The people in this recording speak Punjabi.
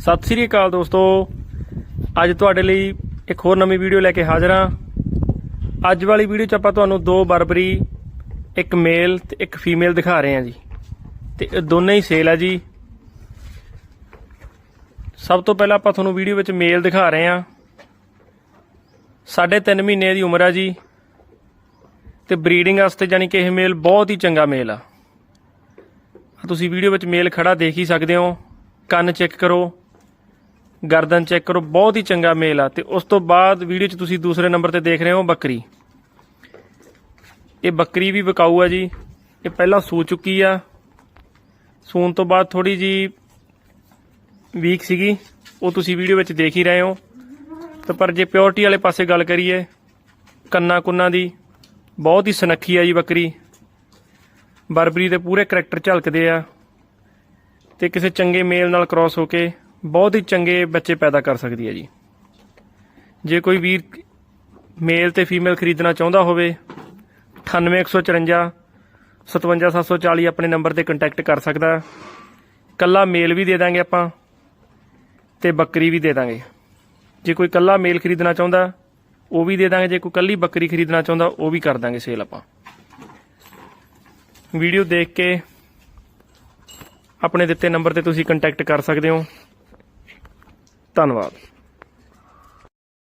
ਸਤਿ ਸ੍ਰੀ ਅਕਾਲ ਦੋਸਤੋ। ਅੱਜ ਤੁਹਾਡੇ ਲਈ ਇੱਕ ਹੋਰ ਨਵੀਂ ਵੀਡੀਓ ਲੈ ਕੇ ਹਾਜ਼ਰ ਹਾਂ। ਅੱਜ ਵਾਲੀ ਵੀਡੀਓ 'ਚ ਆਪਾਂ ਤੁਹਾਨੂੰ ਦੋ ਬਰਬਰੀ, ਇੱਕ ਮੇਲ ਤੇ ਇੱਕ ਫੀਮੇਲ ਦਿਖਾ ਰਹੇ ਹਾਂ ਜੀ। ਤੇ ਇਹ ਦੋਨੇ ਹੀ ਸੇਲ ਆ ਜੀ। ਸਭ ਤੋਂ ਪਹਿਲਾਂ ਆਪਾਂ ਤੁਹਾਨੂੰ ਵੀਡੀਓ ਵਿੱਚ ਮੇਲ ਦਿਖਾ ਰਹੇ ਹਾਂ। ਸਾਢੇ ਤਿੰਨ ਮਹੀਨੇ ਦੀ ਉਮਰ ਆ ਜੀ। ਤੇ ਬਰੀਡਿੰਗ ਵਾਸਤੇ ਜਾਨੀ ਕਿ ਇਹ ਮੇਲ ਬਹੁਤ ਹੀ ਚੰਗਾ ਮੇਲ ਆ। ਤੁਸੀਂ ਵੀਡੀਓ ਵਿੱਚ ਮੇਲ ਖੜਾ ਦੇਖ ਹੀ ਸਕਦੇ ਹੋ। ਕੰਨ ਚੈੱਕ ਕਰੋ। ਗਰਦਨ ਚੈੱਕ ਕਰੋ, ਬਹੁਤ ਹੀ ਚੰਗਾ ਮੇਲ ਆ। ਤੇ ਉਸ ਤੋਂ ਬਾਅਦ ਵੀਡੀਓ 'ਚ ਤੁਸੀਂ ਦੂਸਰੇ ਨੰਬਰ ਤੇ ਦੇਖ ਰਹੇ ਹੋ ਬੱਕਰੀ। ਇਹ ਬੱਕਰੀ ਵੀ ਵਿਕਾਊ ਆ ਜੀ। ਇਹ ਪਹਿਲਾਂ ਸੂ ਚੁੱਕੀ ਆ। ਸੂਣ ਤੋਂ ਬਾਅਦ ਥੋੜੀ ਜੀ ਵੀਕ ਸੀਗੀ। ਉਹ ਤੁਸੀਂ ਵੀਡੀਓ ਵਿੱਚ ਦੇਖ ਹੀ ਰਹੇ ਹੋ। ਤੇ ਪਰ ਜੇ ਪਿਓਰਟੀ ਵਾਲੇ ਪਾਸੇ ਗੱਲ ਕਰੀਏ, ਕੰਨਾ ਕੁੰਨਾ ਦੀ, ਬਹੁਤ ਹੀ ਸੁਨੱਖੀ ਆ ਜੀ ਬੱਕਰੀ। ਬਰਬਰੀ ਦੇ ਪੂਰੇ ਕਰੈਕਟਰ ਝਲਕਦੇ ਆ। ਤੇ ਕਿਸੇ ਚੰਗੇ ਮੇਲ ਨਾਲ ਕ੍ਰਾਸ ਹੋ ਕੇ ਬਹੁਤ ਹੀ ਚੰਗੇ ਬੱਚੇ ਪੈਦਾ ਕਰ ਸਕਦੀ ਹੈ ਜੀ। ਜੇ ਕੋਈ ਵੀਰ ਮੇਲ ਤੇ ਫੀਮੇਲ ਖਰੀਦਣਾ ਚਾਹੁੰਦਾ ਹੋਵੇ 98154 57740 ਆਪਣੇ ਨੰਬਰ ਤੇ ਕੰਟੈਕਟ ਕਰ ਸਕਦਾ ਹੈ। ਕੱਲਾ ਮੇਲ ਵੀ ਦੇ ਦਾਂਗੇ ਆਪਾਂ ਤੇ ਬੱਕਰੀ ਵੀ ਦੇ ਦਾਂਗੇ। ਜੇ ਕੋਈ ਕੱਲਾ ਮੇਲ ਖਰੀਦਣਾ ਚਾਹੁੰਦਾ, ਉਹ ਵੀ ਦੇ ਦਾਂਗੇ। ਜੇ ਕੋਈ ਕੱਲੀ ਬੱਕਰੀ ਖਰੀਦਣਾ ਚਾਹੁੰਦਾ, ਉਹ ਵੀ ਕਰ ਦਾਂਗੇ ਸੇਲ ਆਪਾਂ। ਵੀਡੀਓ ਦੇਖ ਕੇ ਆਪਣੇ ਦਿੱਤੇ ਨੰਬਰ ਤੇ ਤੁਸੀਂ ਕੰਟੈਕਟ ਕਰ ਸਕਦੇ ਹੋ। ਧੰਨਵਾਦ।